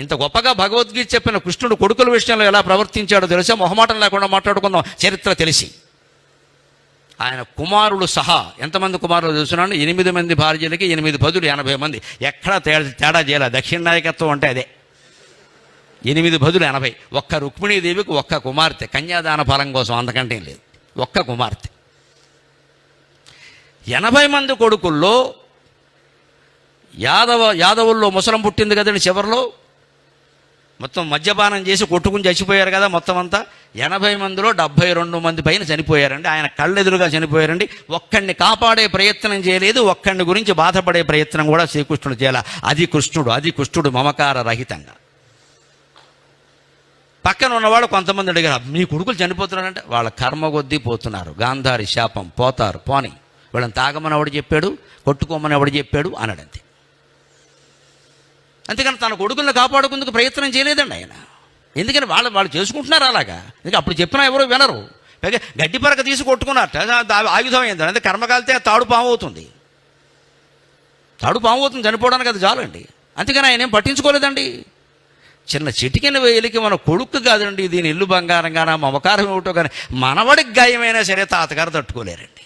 ఇంత గొప్పగా భగవద్గీత చెప్పిన కృష్ణుడు కొడుకుల విషయంలో ఎలా ప్రవర్తించాడో తెలుసా? మొహమాటం లేకుండా మాట్లాడుకుందాం. చరిత్ర తెలిసి. ఆయన కుమారుడు సహా ఎంతమంది కుమారులు తెలుసున్నాను ఎనిమిది మంది భార్యలకి ఎనిమిది పదులు ఎనభై మంది. ఎక్కడా తేడా తేడా చేయలే దక్షిణ నాయకత్వం అంటే అదే. ఎనిమిది బదులు ఎనభై. ఒక్క రుక్మిణీదేవికి ఒక్క కుమార్తె. కన్యాదాన ఫలం కోసం అంతకంటే లేదు. ఒక్క కుమార్తె. ఎనభై మంది కొడుకుల్లో యాదవ యాదవుల్లో ముసలం పుట్టింది కదండి చివరిలో? మొత్తం మద్యపానం చేసి కొట్టుకుని చచ్చిపోయారు కదా మొత్తం అంతా. ఎనభై మందిలో డెబ్బై రెండు మంది పైన చనిపోయారండి. ఆయన కళ్ళెదురుగా చనిపోయారండి. ఒక్కడిని కాపాడే ప్రయత్నం చేయలేదు. ఒక్కడిని గురించి బాధపడే ప్రయత్నం కూడా శ్రీకృష్ణుడు చేయాల. అది కృష్ణుడు అది కృష్ణుడు మమకార రహితంగా. పక్కన ఉన్నవాడు కొంతమంది అడిగారు మీ కొడుకులు చనిపోతున్నారంటే? వాళ్ళ కర్మ కొద్దీ పోతున్నారు. గాంధారి శాపం పోతారు. పోని. వీళ్ళని తాగమని ఎవడు చెప్పాడు? కొట్టుకోమని ఎవడు చెప్పాడు? అనడంతే. అంతేకాని తన కొడుకులను కాపాడుకుందుకు ప్రయత్నం చేయలేదండి ఆయన. ఎందుకని వాళ్ళు వాళ్ళు చేసుకుంటున్నారు అలాగా? ఇంకా అప్పుడు చెప్పినా ఎవరు వినరు. పైగా గడ్డి పరక తీసి కొట్టుకున్నట్ట ఆయుధం అయింది అంటే కర్మకాలితే తాడు పాము అవుతుంది. తాడు పాము అవుతుంది చనిపోవడానికి అది చాలండి. అందుకని ఆయన ఏం పట్టించుకోలేదండి. చిన్న చిటికెన వేలికి మన కొడుకు కాదండి. దీని ఇల్లు బంగారంగానా మమకారం ఏమిటో కానీ మనవాడికి గాయమైనా సరే తాతగారు తట్టుకోలేరండి.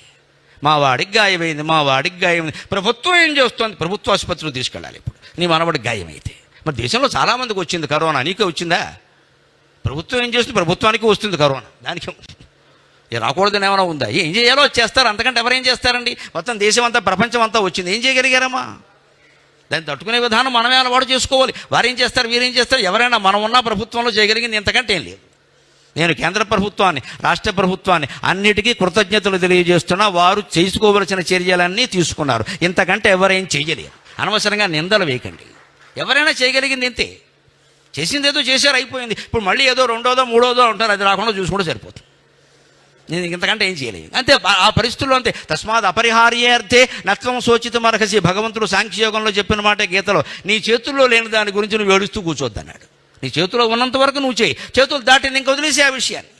మా వాడికి గాయమైంది మా వాడికి గాయమైంది. ప్రభుత్వం ఏం చేస్తోంది? ప్రభుత్వ ఆసుపత్రిని తీసుకెళ్ళాలి ఇప్పుడు. నీ మనవాడికి గాయమైతే. మరి దేశంలో చాలామందికి వచ్చింది కరోనా. నీకే వచ్చిందా? ప్రభుత్వం ఏం చేస్తుంది? ప్రభుత్వానికి వస్తుంది కరోనా. దానికి రాకూడదని ఏమైనా ఉందా? ఏం చేయాలో చేస్తారు. అంతకంటే ఎవరేం చేస్తారండి? మొత్తం దేశం అంతా ప్రపంచం అంతా వచ్చింది. ఏం చేయగలిగారమ్మా? దాన్ని తట్టుకునే విధానం మనమే అలవాటు చేసుకోవాలి. వారేం చేస్తారు? వీరేం చేస్తారు? ఎవరైనా మనం ఉన్న ప్రభుత్వంలో చేయగలిగింది ఇంతకంటే ఏం లేదు. నేను కేంద్ర ప్రభుత్వాన్ని రాష్ట్ర ప్రభుత్వాన్ని అన్నిటికీ కృతజ్ఞతలు తెలియజేస్తున్నా వారు చేసుకోవలసిన చర్యలన్నీ తీసుకున్నారు. ఇంతకంటే ఎవరేం చేయలేరు. అనవసరంగా నిందలు వేయకండి. ఎవరైనా చేయగలిగింది ఇంతే. చేసింది ఏదో చేశారు అయిపోయింది. ఇప్పుడు మళ్ళీ ఏదో రెండోదో మూడోదో ఉంటారు అది రాకుండా చూసుకుంటే సరిపోతుంది. నేను ఇంతకంటే ఏం చేయలేదు అంతే ఆ- పరిస్థితుల్లో అంతే. తస్మాత్ అపరిహార్యే అర్థే నత్వం శోచితం అర్హసి. భగవంతుడు సాంఖ్యయోగంలో చెప్పిన మాట గీతలో నీ చేతుల్లో లేని దాని గురించి నువ్వు ఏడుస్తూ కూర్చోద్దన్నాడు నీ చేతిలో ఉన్నంత వరకు నువ్వు చేయి. చేతులు దాటి ఇంకా వదిలేసి ఆ విషయాన్ని.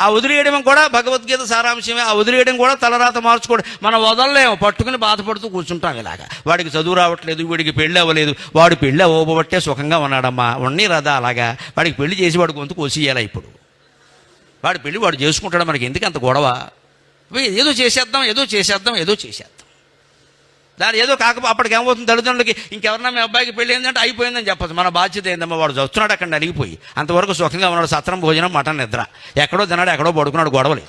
ఆ వదిలేయడం కూడా భగవద్గీత సారాంశమే. ఆ వదిలేయడం కూడా తలరాత మార్చుకోవడం. మనం వదలలేము. పట్టుకుని బాధపడుతూ కూర్చుంటాం ఇలాగా. వాడికి చదువు రావట్లేదు వీడికి పెళ్ళి అవ్వలేదు. వాడు పెళ్ళి అవ్వబట్టే సుఖంగా ఉన్నాడమ్మా. ఉన్ని రదా అలాగా. వాడికి పెళ్ళి చేసి వాడు గొంతు కోసియాలా ఇప్పుడు. వాడి పెళ్ళి వాడు చేసుకుంటాడు? మనకి ఎందుకు అంత గొడవ? ఏదో చేసేద్దాం ఏదో చేసేద్దాం ఏదో చేసేద్దాం. దాని ఏదో కాకపోతే అప్పటికి ఏమవుతుంది? తల్లిదండ్రులకి ఇంకెవరన్నా మీ అబ్బాయికి పెళ్ళి ఏంటంటే అయిపోయిందని చెప్పచ్చు. మన బాధ్యత ఏందమ్మా? వాడు చస్తున్నాడు అక్కడ అలిగిపోయి. అంతవరకు సుఖంగా ఉన్నాడు. సత్రం భోజనం మటన్ నిద్ర. ఎక్కడో తిన్నాడు ఎక్కడో పడుకున్నాడు గొడవలే.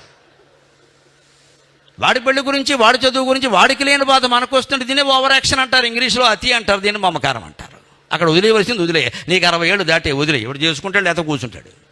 వాడి పెళ్ళి గురించి వాడి చదువు గురించి వాడికి లేని బాధ మనకు వస్తుంటే దీన్ని ఓవర్ యాక్షన్ అంటారు. ఇంగ్లీష్లో అతి అంటారు. దీన్ని మమకారం అంటారు. అక్కడ వదిలేయవలసింది వదిలే. నీకు అరవై ఏళ్ళు దాటే వదిలే. ఇప్పుడు చేసుకుంటాడు లేకపోతే కూర్చుంటాడు.